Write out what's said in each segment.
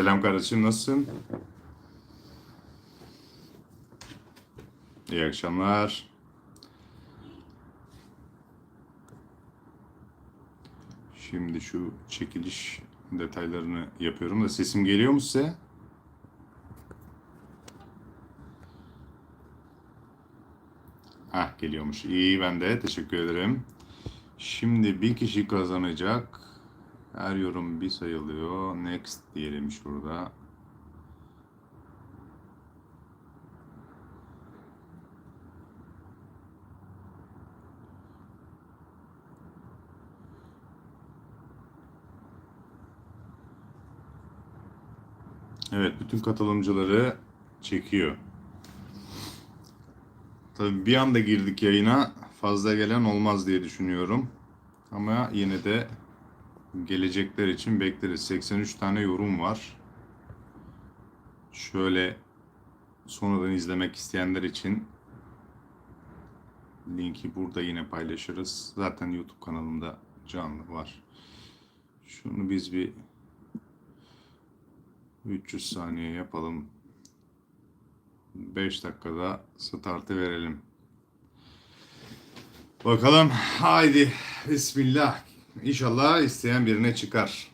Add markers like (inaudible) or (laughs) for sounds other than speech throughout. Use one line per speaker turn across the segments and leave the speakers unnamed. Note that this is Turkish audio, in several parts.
Selam kardeşim nasılsın? İyi akşamlar. Şimdi şu çekiliş detaylarını yapıyorum da sesim geliyor mu size? Hah geliyormuş. İyi ben de teşekkür ederim. Şimdi bir kişi kazanacak. Her yorum bir sayılıyor. Next diyelim şurada. Evet, bütün katılımcıları çekiyor. Tabii bir anda girdik yayına. Fazla gelen olmaz diye düşünüyorum. Ama yine de gelecekler için bekleriz. 83 tane yorum var. Şöyle sonradan izlemek isteyenler için linki burada yine paylaşırız. Zaten YouTube kanalımda canlı var. Şunu biz bir 300 saniye yapalım. 5 dakikada startı verelim. Bakalım. Haydi. Bismillah. İnşallah isteyen birine çıkar.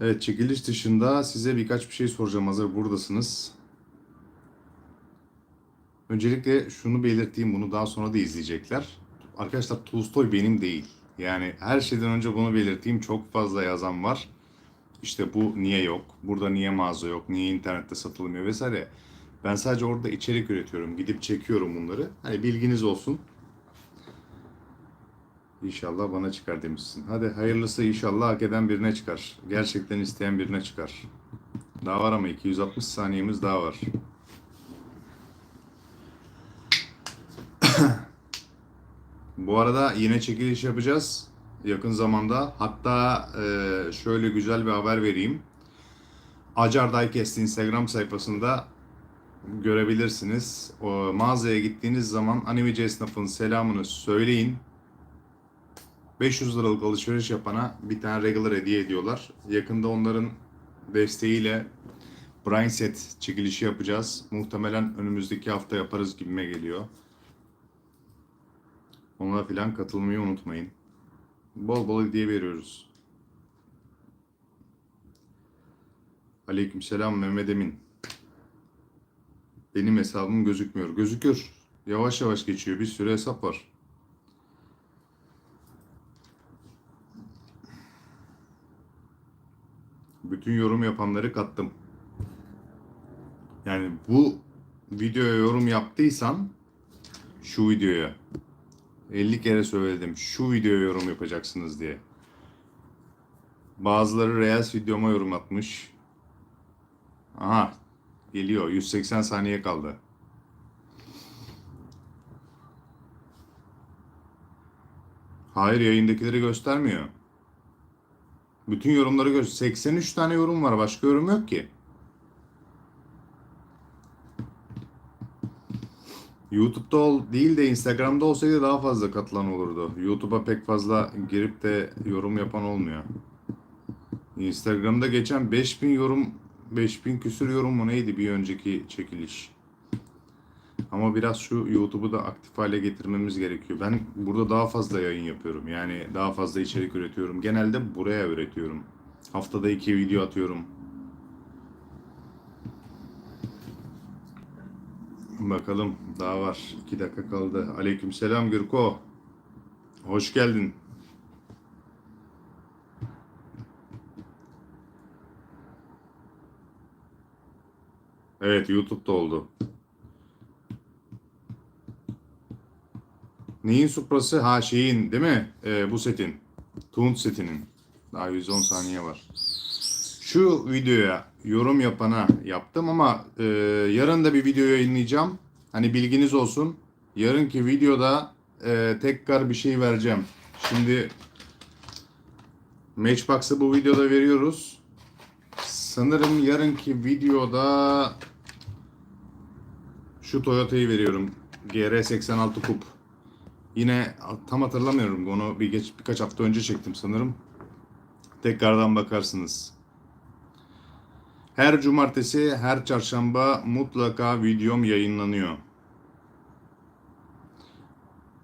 Evet çekiliş dışında size birkaç bir şey soracağım hazır buradasınız. Öncelikle şunu belirteyim bunu daha sonra da izleyecekler. Arkadaşlar Tolstoy benim değil. Yani her şeyden önce bunu belirteyim çok fazla yazan var. İşte bu niye yok, burada niye mağaza yok, niye internette satılmıyor vesaire. Ben sadece orada içerik üretiyorum. Gidip çekiyorum bunları. Hani bilginiz olsun. İnşallah bana çıkar demişsin. Hadi hayırlısı inşallah hak eden birine çıkar. Gerçekten isteyen birine çıkar. Daha var ama 260 saniyemiz daha var. Bu arada yine çekiliş yapacağız yakın zamanda. Hatta e, şöyle güzel bir haber vereyim. Acar Diecast Instagram sayfasında görebilirsiniz. O mağazaya gittiğiniz zaman animeci esnafın selamını söyleyin. 500 liralık alışveriş yapana bir tane regular hediye ediyorlar. Yakında onların desteğiyle Brain Set çekilişi yapacağız. Muhtemelen önümüzdeki hafta yaparız gibime geliyor. Ona filan katılmayı unutmayın. Bol bol hediye veriyoruz. Aleykümselam Mehmet Emin. Benim hesabım gözükmüyor. Gözükür. Yavaş yavaş geçiyor. Bir sürü hesap var. Bütün yorum yapanları kattım. Yani bu videoya yorum yaptıysan şu videoya 50 kere söyledim şu videoya yorum yapacaksınız diye. Bazıları Reels videoma yorum atmış. Aha geliyor 180 saniye kaldı. Hayır yayındakileri göstermiyor. Bütün yorumları gör. 83 tane yorum var. Başka yorum yok ki. YouTube'da ol, değil de Instagram'da olsaydı daha fazla katılan olurdu. YouTube'a pek fazla girip de yorum yapan olmuyor. Instagram'da geçen 5000 yorum 5000 küsür yorum mu neydi bir önceki çekiliş. Ama biraz şu YouTube'u da aktif hale getirmemiz gerekiyor. Ben burada daha fazla yayın yapıyorum. Yani daha fazla içerik üretiyorum. Genelde buraya üretiyorum. Haftada iki video atıyorum. Bakalım daha var. 2 dakika kaldı. Aleykümselam Gürko. Hoş geldin. Evet YouTube'da oldu. Neyin suprası? Ha şeyin değil mi? Ee, bu setin. Tuğut setinin. Daha 110 saniye var. Şu videoya yorum yapana yaptım ama e, yarın da bir video yayınlayacağım. Hani bilginiz olsun. Yarınki videoda e, tekrar bir şey vereceğim. Şimdi Matchbox'ı bu videoda veriyoruz. Sanırım yarınki videoda şu Toyota'yı veriyorum. GR86 Kup. Yine tam hatırlamıyorum. Onu bir geç, birkaç hafta önce çektim sanırım. Tekrardan bakarsınız. Her cumartesi, her çarşamba mutlaka videom yayınlanıyor.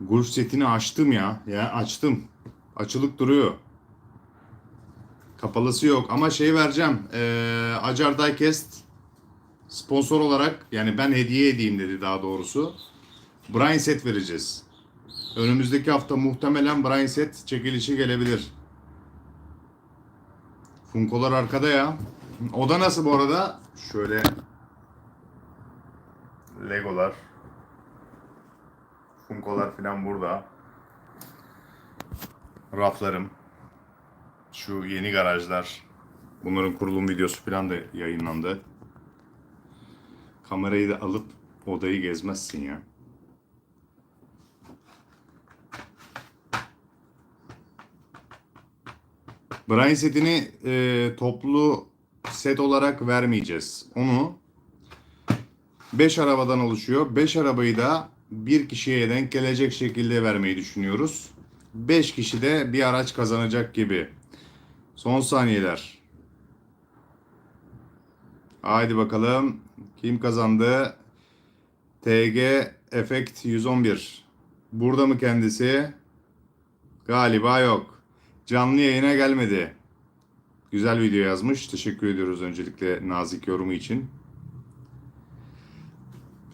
Golf setini açtım ya. Ya açtım. Açılık duruyor. Kapalısı yok ama şey vereceğim. Ee, Acar Diecast sponsor olarak yani ben hediye edeyim dedi daha doğrusu. Brain set vereceğiz. Önümüzdeki hafta muhtemelen Brain set çekilişi gelebilir. Funkolar arkada ya. Oda nasıl bu arada? Şöyle Legolar. Funkolar falan burada. Raflarım. Şu yeni garajlar. Bunların kurulum videosu falan da yayınlandı. Kamerayı da alıp odayı gezmezsin ya. Brian setini e, toplu set olarak vermeyeceğiz. Onu 5 arabadan oluşuyor. 5 arabayı da bir kişiye denk gelecek şekilde vermeyi düşünüyoruz. 5 kişi de bir araç kazanacak gibi. Son saniyeler. Haydi bakalım. Kim kazandı? TG Effect 111. Burada mı kendisi? Galiba yok. Canlı yayına gelmedi. Güzel video yazmış. Teşekkür ediyoruz öncelikle nazik yorumu için.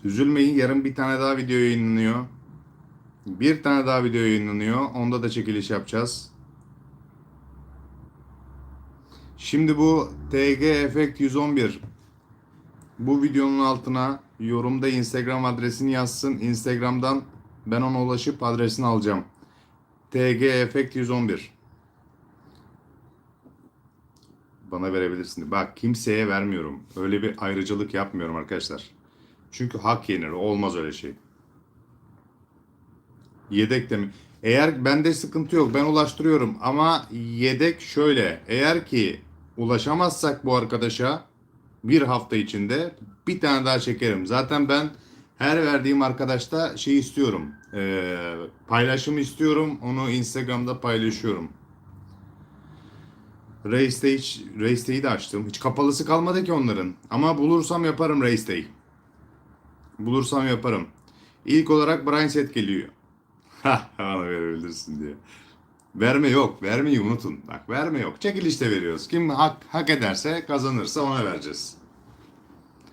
Üzülmeyin yarın bir tane daha video yayınlanıyor. Bir tane daha video yayınlanıyor. Onda da çekiliş yapacağız. Şimdi bu TG Effect 111 bu videonun altına yorumda Instagram adresini yazsın. Instagram'dan ben ona ulaşıp adresini alacağım. TG Effect 111 Bana verebilirsin. Bak kimseye vermiyorum. Öyle bir ayrıcalık yapmıyorum arkadaşlar. Çünkü hak yenir. Olmaz öyle şey. Yedek de mi? Eğer bende sıkıntı yok. Ben ulaştırıyorum. Ama yedek şöyle. Eğer ki ulaşamazsak bu arkadaşa bir hafta içinde bir tane daha çekerim. Zaten ben her verdiğim arkadaşta şey istiyorum. Ee, paylaşımı istiyorum. Onu Instagram'da paylaşıyorum. Race Day, Race Day'i de açtım. Hiç kapalısı kalmadı ki onların. Ama bulursam yaparım Race Day. Bulursam yaparım. İlk olarak Brian Set geliyor. (laughs) Ha, bana verebilirsin diye. Verme yok. Vermeyi unutun. Bak verme yok. Çekilişte veriyoruz. Kim hak, hak ederse kazanırsa ona vereceğiz.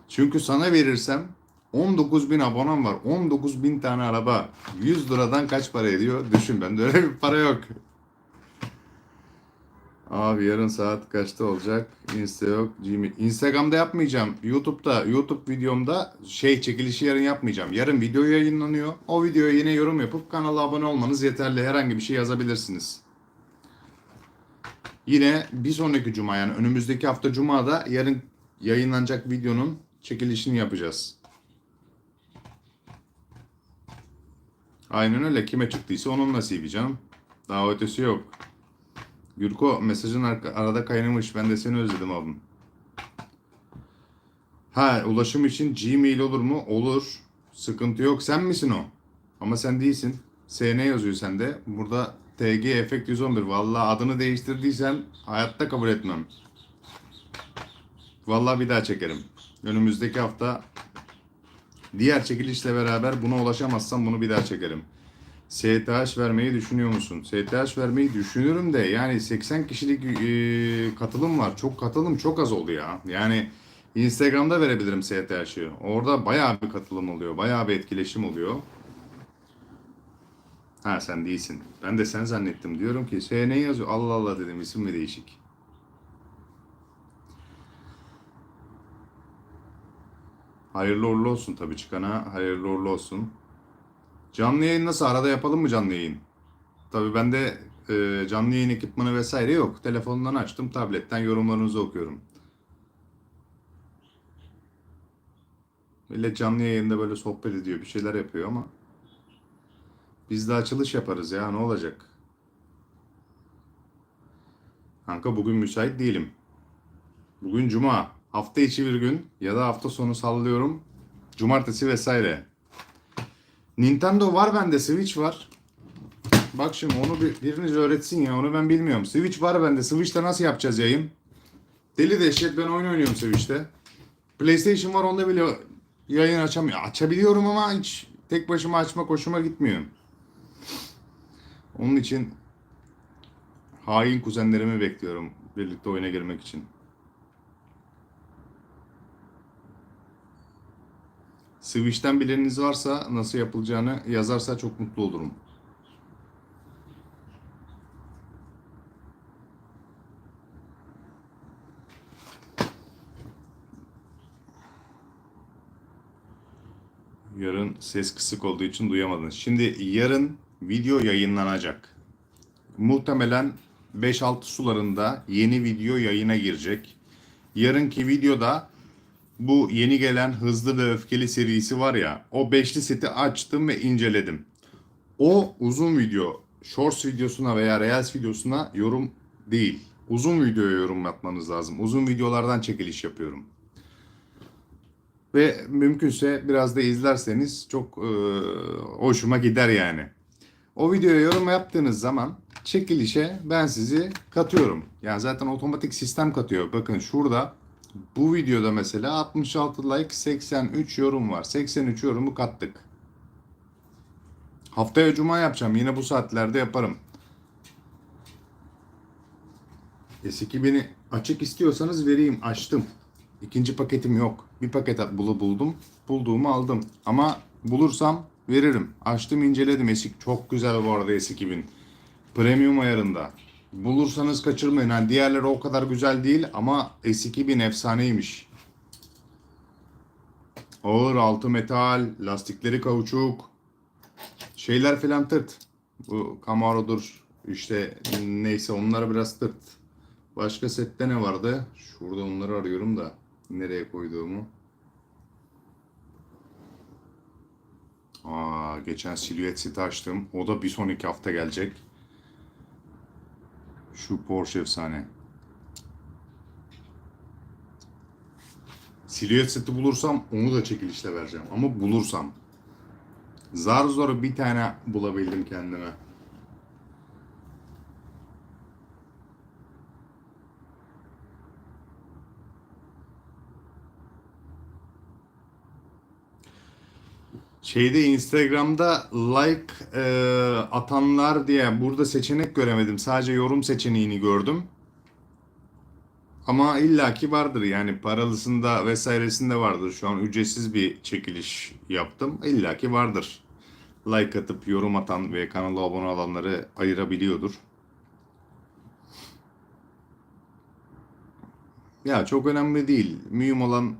Çünkü sana verirsem 19 bin abonem var. 19 bin tane araba. 100 liradan kaç para ediyor? Düşün ben de öyle bir para yok. Abi yarın saat kaçta olacak? Insta yok. Gmail. Instagram'da yapmayacağım. YouTube'da, YouTube videomda şey çekilişi yarın yapmayacağım. Yarın video yayınlanıyor. O videoya yine yorum yapıp kanala abone olmanız yeterli. Herhangi bir şey yazabilirsiniz. Yine bir sonraki cuma yani önümüzdeki hafta cumada yarın yayınlanacak videonun çekilişini yapacağız. Aynen öyle. Kime çıktıysa onun nasibi canım. Daha ötesi yok. Gürko mesajın arada kaynamış. Ben de seni özledim abim. Ha ulaşım için Gmail olur mu? Olur. Sıkıntı yok. Sen misin o? Ama sen değilsin. SN yazıyor sende. Burada TG Efekt 111. Vallahi adını değiştirdiysen hayatta kabul etmem. Vallahi bir daha çekerim. Önümüzdeki hafta diğer çekilişle beraber buna ulaşamazsam bunu bir daha çekerim. STH vermeyi düşünüyor musun? STH vermeyi düşünüyorum de yani 80 kişilik e, katılım var. Çok katılım çok az oldu ya. Yani Instagram'da verebilirim STH'ı. Orada bayağı bir katılım oluyor. Bayağı bir etkileşim oluyor. Ha sen değilsin. Ben de sen zannettim. Diyorum ki SN yazıyor. Allah Allah dedim isim mi değişik. Hayırlı uğurlu olsun tabii çıkana. Hayırlı uğurlu olsun. Canlı yayın nasıl? Arada yapalım mı canlı yayın? Tabii bende e, canlı yayın ekipmanı vesaire yok. Telefondan açtım, tabletten yorumlarınızı okuyorum. Millet canlı yayında böyle sohbet ediyor, bir şeyler yapıyor ama biz de açılış yaparız ya ne olacak? Kanka bugün müsait değilim. Bugün cuma. Hafta içi bir gün ya da hafta sonu sallıyorum. Cumartesi vesaire. Nintendo var bende, Switch var. Bak şimdi onu bir, biriniz öğretsin ya onu ben bilmiyorum. Switch var bende. Switch'te nasıl yapacağız yayın? Deli dehşet ben oyun oynuyorum Switch'te. PlayStation var onda bile yayın açamıyorum. Açabiliyorum ama hiç tek başıma açmak hoşuma gitmiyor. Onun için hain kuzenlerimi bekliyorum birlikte oyuna girmek için. Switch'ten bileniniz varsa nasıl yapılacağını yazarsa çok mutlu olurum. Yarın ses kısık olduğu için duyamadınız. Şimdi yarın video yayınlanacak. Muhtemelen 5-6 sularında yeni video yayına girecek. Yarınki videoda bu yeni gelen Hızlı ve Öfkeli serisi var ya o beşli seti açtım ve inceledim. O uzun video, shorts videosuna veya reels videosuna yorum değil. Uzun videoya yorum yapmanız lazım. Uzun videolardan çekiliş yapıyorum. Ve mümkünse biraz da izlerseniz çok e, hoşuma gider yani. O videoya yorum yaptığınız zaman çekilişe ben sizi katıyorum. Yani zaten otomatik sistem katıyor. Bakın şurada bu videoda mesela 66 like 83 yorum var. 83 yorumu kattık. Haftaya cuma yapacağım. Yine bu saatlerde yaparım. S2000'i açık istiyorsanız vereyim. Açtım. İkinci paketim yok. Bir paket bulu buldum. Bulduğumu aldım. Ama bulursam veririm. Açtım inceledim. Esik çok güzel bu arada S2000. Premium ayarında. Bulursanız kaçırmayın. Yani diğerleri o kadar güzel değil ama S2000 efsaneymiş. Ağır altı metal, lastikleri kauçuk. Şeyler filan tırt. Bu Camaro'dur işte neyse onlara biraz tırt. Başka sette ne vardı? Şurada onları arıyorum da nereye koyduğumu. Aa, geçen silüet seti açtım. O da bir sonraki hafta gelecek. Şu Porsche efsane. Silüet seti bulursam onu da çekilişle vereceğim. Ama bulursam. Zar zor bir tane bulabildim kendime. Şeyde Instagram'da like e, atanlar diye burada seçenek göremedim. Sadece yorum seçeneğini gördüm. Ama illaki vardır yani paralısında vesairesinde vardır. Şu an ücretsiz bir çekiliş yaptım. İllaki vardır. Like atıp yorum atan ve kanala abone olanları ayırabiliyordur. Ya çok önemli değil. Mühim olan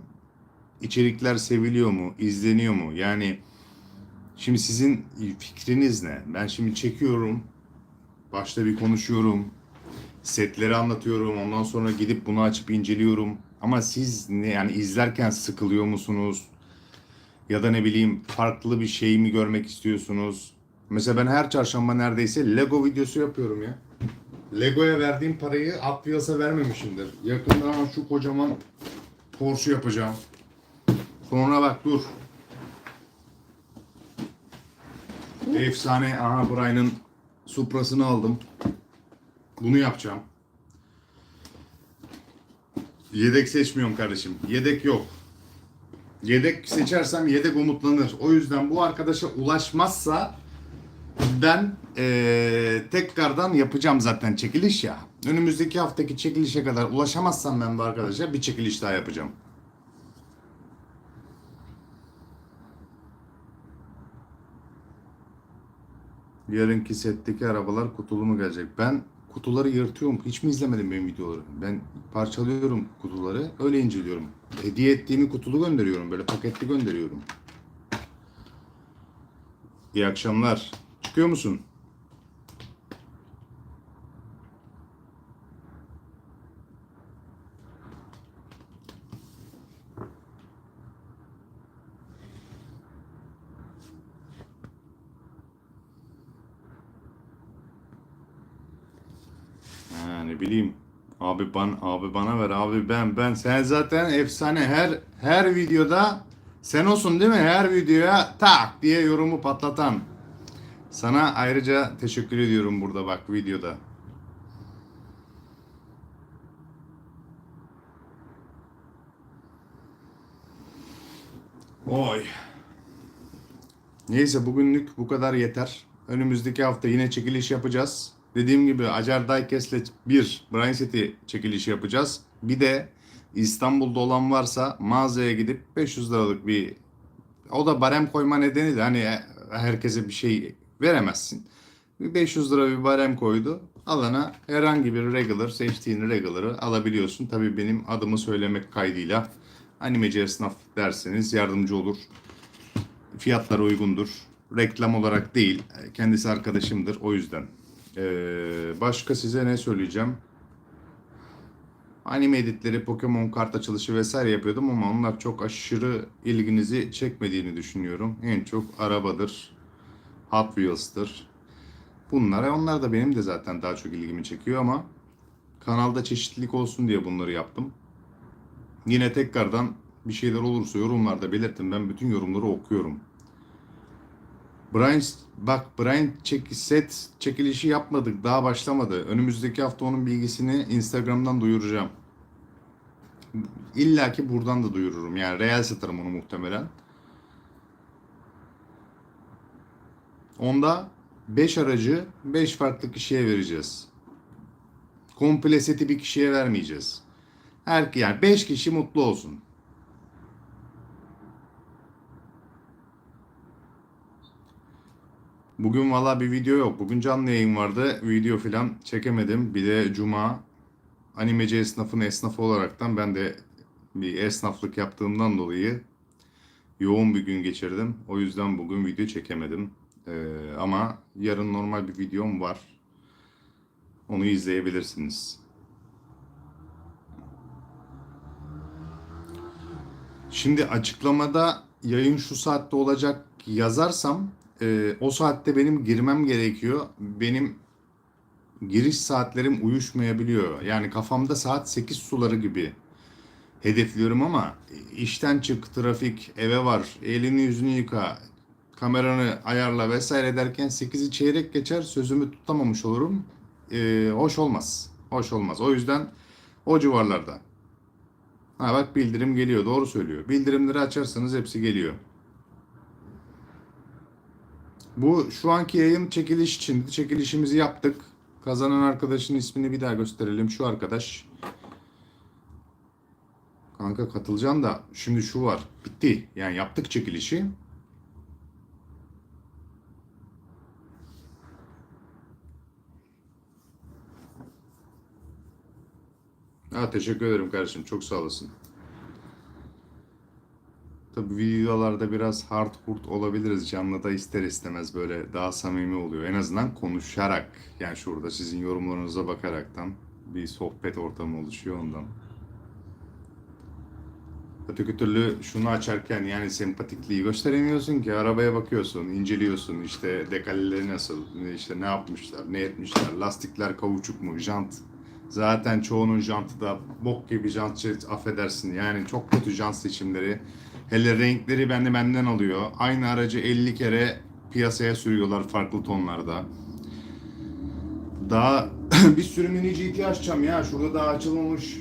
içerikler seviliyor mu, izleniyor mu? Yani şimdi sizin fikriniz ne? Ben şimdi çekiyorum, başta bir konuşuyorum, setleri anlatıyorum, ondan sonra gidip bunu açıp inceliyorum. Ama siz ne yani izlerken sıkılıyor musunuz? Ya da ne bileyim farklı bir şey mi görmek istiyorsunuz? Mesela ben her çarşamba neredeyse Lego videosu yapıyorum ya. Lego'ya verdiğim parayı Wheels'a vermemişimdir. Yakında şu kocaman Porsche yapacağım. Sonra bak dur. Efsane aha Brian'ın Supra'sını aldım. Bunu yapacağım. Yedek seçmiyorum kardeşim. Yedek yok. Yedek seçersem yedek umutlanır. O yüzden bu arkadaşa ulaşmazsa ben eee tekrardan yapacağım zaten çekiliş ya. Önümüzdeki haftaki çekilişe kadar ulaşamazsam ben bu arkadaşa bir çekiliş daha yapacağım. Yarınki setteki arabalar kutulu mu gelecek? Ben kutuları yırtıyorum. Hiç mi izlemedin benim videoları? Ben parçalıyorum kutuları. Öyle inceliyorum. Hediye ettiğimi kutulu gönderiyorum. Böyle paketli gönderiyorum. İyi akşamlar. Çıkıyor musun? Bileyim. Abi ban abi bana ver abi ben ben sen zaten efsane her her videoda sen olsun değil mi? Her videoya tak diye yorumu patlatan. Sana ayrıca teşekkür ediyorum burada bak videoda. Oy. Neyse bugünlük bu kadar yeter. Önümüzdeki hafta yine çekiliş yapacağız. Dediğim gibi Acar Daykes'le bir Brian City çekilişi yapacağız. Bir de İstanbul'da olan varsa mağazaya gidip 500 liralık bir o da barem koyma nedeni de hani herkese bir şey veremezsin. Bir 500 lira bir barem koydu. Alana herhangi bir regular, seçtiğin regular'ı alabiliyorsun. Tabii benim adımı söylemek kaydıyla animeci esnaf derseniz yardımcı olur. Fiyatlar uygundur. Reklam olarak değil. Kendisi arkadaşımdır o yüzden. Ee, başka size ne söyleyeceğim? Anime editleri, Pokemon kart açılışı vesaire yapıyordum ama onlar çok aşırı ilginizi çekmediğini düşünüyorum. En çok arabadır, Hot Wheels'tır. Bunlar, onlar da benim de zaten daha çok ilgimi çekiyor ama kanalda çeşitlilik olsun diye bunları yaptım. Yine tekrardan bir şeyler olursa yorumlarda belirtin. Ben bütün yorumları okuyorum. Brian bak Brian çek, set çekilişi yapmadık. Daha başlamadı. Önümüzdeki hafta onun bilgisini Instagram'dan duyuracağım. İlla ki buradan da duyururum. Yani real satarım onu muhtemelen. Onda 5 aracı 5 farklı kişiye vereceğiz. Komple seti bir kişiye vermeyeceğiz. Her yani 5 kişi mutlu olsun. Bugün valla bir video yok. Bugün canlı yayın vardı. Video falan çekemedim. Bir de cuma animeci esnafın esnafı olaraktan ben de bir esnaflık yaptığımdan dolayı yoğun bir gün geçirdim. O yüzden bugün video çekemedim. Ee, ama yarın normal bir videom var. Onu izleyebilirsiniz. Şimdi açıklamada yayın şu saatte olacak yazarsam e, o saatte benim girmem gerekiyor. Benim giriş saatlerim uyuşmayabiliyor. Yani kafamda saat 8 suları gibi hedefliyorum ama işten çık, trafik, eve var, elini yüzünü yıka, kameranı ayarla vesaire derken 8'i çeyrek geçer sözümü tutamamış olurum. E, hoş olmaz. Hoş olmaz. O yüzden o civarlarda. Ha bak bildirim geliyor. Doğru söylüyor. Bildirimleri açarsanız hepsi geliyor. Bu şu anki yayın çekiliş için çekilişimizi yaptık. Kazanan arkadaşın ismini bir daha gösterelim. Şu arkadaş. Kanka katılacaksın da şimdi şu var. Bitti. Yani yaptık çekilişi. Ha, teşekkür ederim kardeşim. Çok sağ olasın. Tabii videolarda biraz hard hurt olabiliriz. Canlıda ister istemez böyle daha samimi oluyor. En azından konuşarak. Yani şurada sizin yorumlarınıza bakaraktan bir sohbet ortamı oluşuyor ondan. Öteki türlü şunu açarken yani sempatikliği gösteremiyorsun ki. Arabaya bakıyorsun, inceliyorsun. işte dekalileri nasıl, işte ne yapmışlar, ne etmişler. Lastikler kavuçuk mu, jant. Zaten çoğunun jantı da bok gibi jant affedersin. Yani çok kötü jant seçimleri. Hele renkleri bende benden alıyor. Aynı aracı 50 kere piyasaya sürüyorlar farklı tonlarda. Daha (clears throat) bir sürü mini GT açacağım ya. Şurada daha açılmamış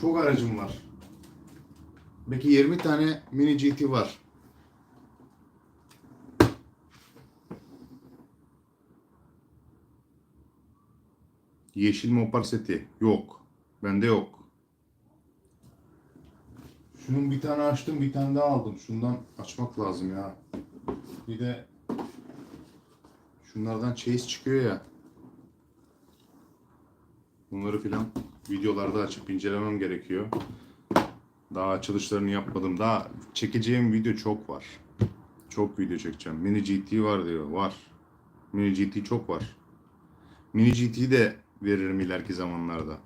çok aracım var. Belki 20 tane mini GT var. Yeşil mopar seti yok. Bende yok. Şunun bir tane açtım, bir tane daha aldım. Şundan açmak lazım ya. Bir de şunlardan chase çıkıyor ya. Bunları filan videolarda açıp incelemem gerekiyor. Daha açılışlarını yapmadım. Daha çekeceğim video çok var. Çok video çekeceğim. Mini GT var diyor. Var. Mini GT çok var. Mini GT'yi de veririm ileriki zamanlarda.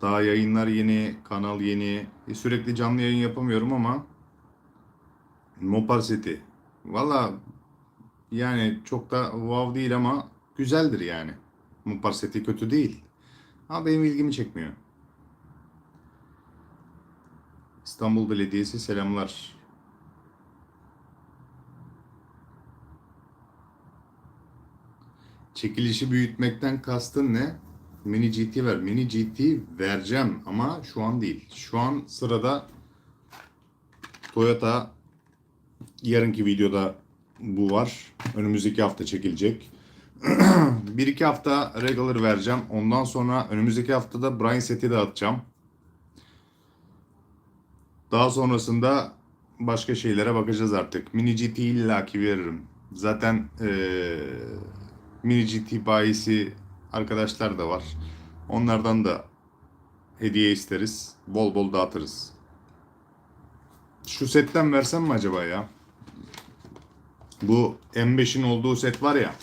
Daha yayınlar yeni, kanal yeni. E, Sürekli canlı yayın yapamıyorum ama Mopar seti. Valla yani çok da wow değil ama güzeldir yani. Mopar seti kötü değil. Ama benim ilgimi çekmiyor. İstanbul Belediyesi selamlar. Çekilişi büyütmekten kastın ne? Mini GT ver. Mini GT vereceğim ama şu an değil. Şu an sırada Toyota yarınki videoda bu var. Önümüzdeki hafta çekilecek. (clears throat) bir iki hafta regular vereceğim. Ondan sonra önümüzdeki haftada Brian seti dağıtacağım. Daha sonrasında başka şeylere bakacağız artık. Mini GT illaki veririm. Zaten eee Mini GT bayisi arkadaşlar da var. Onlardan da hediye isteriz. Bol bol dağıtırız. Şu setten versem mi acaba ya? Bu M5'in olduğu set var ya.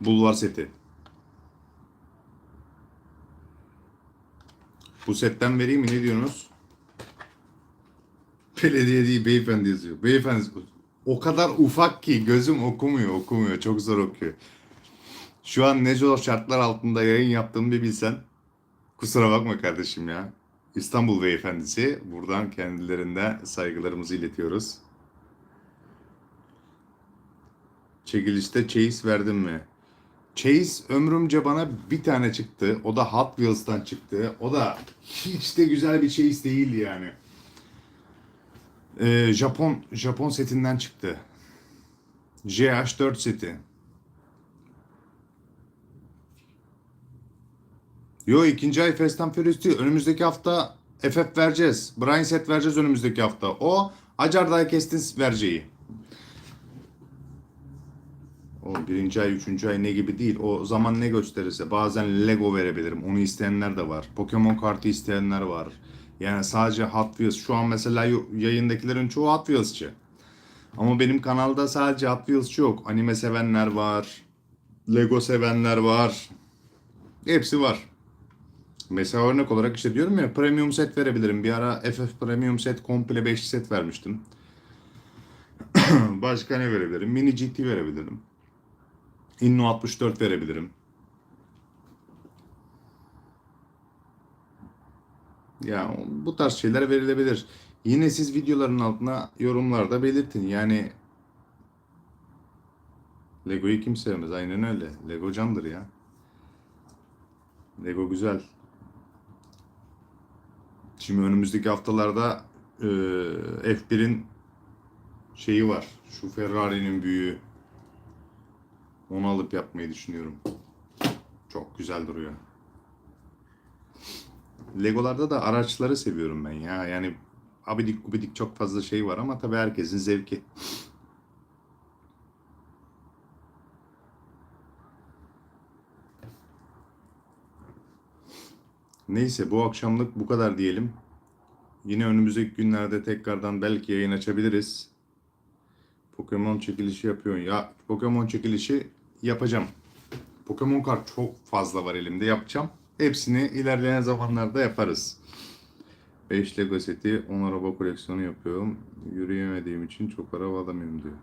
Bulvar seti. Bu setten vereyim mi? Ne diyorsunuz? Belediye değil beyefendi yazıyor. Beyefendi o kadar ufak ki gözüm okumuyor okumuyor. Çok zor okuyor. Şu an ne zor şartlar altında yayın yaptığımı bir bilsen. Kusura bakma kardeşim ya. İstanbul beyefendisi. Buradan kendilerine saygılarımızı iletiyoruz. Çekilişte Chase verdim mi? Chase ömrümce bana bir tane çıktı. O da Hot Wheels'tan çıktı. O da hiç de güzel bir Chase değil yani. Ee, Japon Japon setinden çıktı. JH4 seti. Yo ikinci ay Fast and Furious değil. Önümüzdeki hafta FF vereceğiz. Brian set vereceğiz önümüzdeki hafta. O Acar Diecast'in vereceği. O birinci ay, üçüncü ay ne gibi değil. O zaman ne gösterirse. Bazen Lego verebilirim. Onu isteyenler de var. Pokemon kartı isteyenler var. Yani sadece Hot Wheels. Şu an mesela yayındakilerin çoğu Hot Wheels'çı. Ama benim kanalda sadece Hot Wheels'çı yok. Anime sevenler var. Lego sevenler var. Hepsi var. Mesela örnek olarak işte diyorum ya premium set verebilirim. Bir ara FF premium set komple 5 set vermiştim. (clears throat) Başka ne verebilirim? Mini GT verebilirim. Inno 64 verebilirim. Ya bu tarz şeyler verilebilir. Yine siz videoların altına yorumlarda belirtin. Yani Lego'yu kim sevmez? Aynen öyle. Lego candır ya. Lego güzel. Şimdi önümüzdeki haftalarda e, F1'in şeyi var. Şu Ferrari'nin büyüğü. Onu alıp yapmayı düşünüyorum. Çok güzel duruyor. Legolarda da araçları seviyorum ben ya. Yani abidik gubidik çok fazla şey var ama tabii herkesin zevki. Neyse bu akşamlık bu kadar diyelim. Yine önümüzdeki günlerde tekrardan belki yayın açabiliriz. Pokemon çekilişi yapıyor. Ya Pokemon çekilişi yapacağım. Pokemon kart çok fazla var elimde yapacağım. Hepsini ilerleyen zamanlarda yaparız. 5 Lego seti, 10 araba koleksiyonu yapıyorum. Yürüyemediğim için çok araba alamıyorum diyor.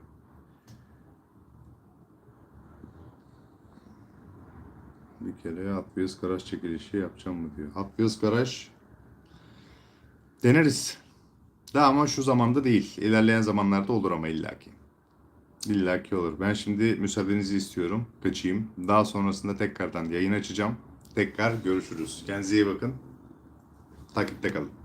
Bir kere Wheels garaj çekilişi yapacağım mı diyor. Wheels garaj deneriz. Daha ama şu zamanda değil. İlerleyen zamanlarda olur ama illaki. İllaki olur. Ben şimdi müsaadenizi istiyorum. Kaçayım. Daha sonrasında tekrardan yayın açacağım. Tekrar görüşürüz. Kendinize iyi bakın. Takipte kalın.